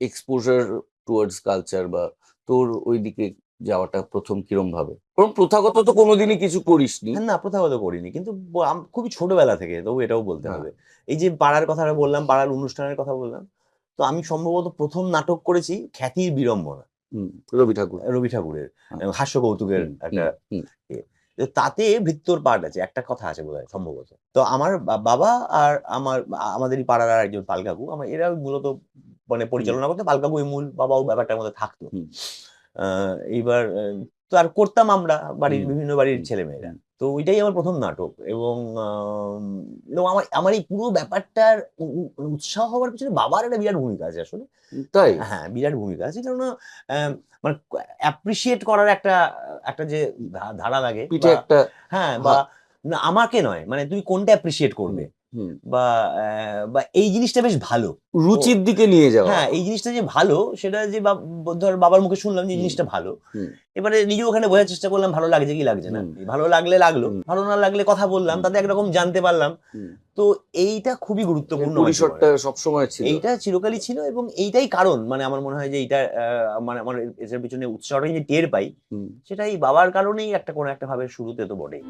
Exposure towards culture বা তোর ওইদিকে যাওয়াটা প্রথম কিরম ভাবে? কারণ প্রথাগত তো কোনোদিনই কিছু করিসনি। হ্যাঁ, না প্রথাগত করিনি। কিন্তু খুবই ছোটবেলা থেকে তবু এটাও বলতে হ্যাঁ। হবে। এই যে পাড়ার কথাটা বললাম পাড়ার অনুষ্ঠানের কথা বললাম তো আমি সম্ভবত প্রথম নাটক করেছি খ্যাতির বিড়ম্বনা। রবি ঠাকুর। রবি ঠাকুরের হ্যাঁ। হাস্য কৌতুকের একটা তাতে ভৃত্যর পার্ট আছে একটা কথা আছে বোধহয় সম্ভবত। তো আমার বাবা আর আমার আমাদেরই পাড়ার আর একজন পাল কাকু আমার এরা মূলত মানে পরিচালনা করতে পাল কাকু মূল বাবাও ব্যাপারটার মধ্যে থাকতো। এইবার তো আর করতাম আমরা বাড়ির বিভিন্ন বাড়ির হুম। ছেলেমেয়েরা তো ওইটাই আমার প্রথম নাটক এবং আম, আমার আমার এই পুরো ব্যাপারটার উ- উৎসাহ হওয়ার পিছনে বাবার একটা বিরাট ভূমিকা আছে আসলে। তাই? হ্যাঁ বিরাট ভূমিকা আছে। কেননা মানে অ্যাপ্রিসিয়েট করার একটা একটা যে ধারা লাগে একটা হ্যাঁ বা না আমাকে নয় মানে তুমি কোনটা অ্যাপ্রিসিয়েট করবে? বা বা এই জিনিসটা বেশ ভালো। রুচির দিকে নিয়ে যাওয়া। হ্যাঁ এই জিনিসটা যে ভালো সেটা যে ধর বাবার মুখে শুনলাম যে জিনিসটা ভালো। এবারে নিজেও ওখানে বোঝার চেষ্টা করলাম ভালো লাগছে কি লাগছে না। ভালো লাগলে লাগল ভালো না লাগলে কথা বললাম তাতে একরকম জানতে পারলাম। তো এইটা খুবই গুরুত্বপূর্ণ পরিসরটা সবসময় ছিল। এইটা চিরকালই ছিল এবং এইটাই কারণ মানে আমার মনে হয় যে এইটা মানে আমার এটার পিছনে উৎসাহটা যে টের পাই। সেটাই বাবার কারণেই একটা কোনো একটা ভাবে শুরুতে তো বটেই।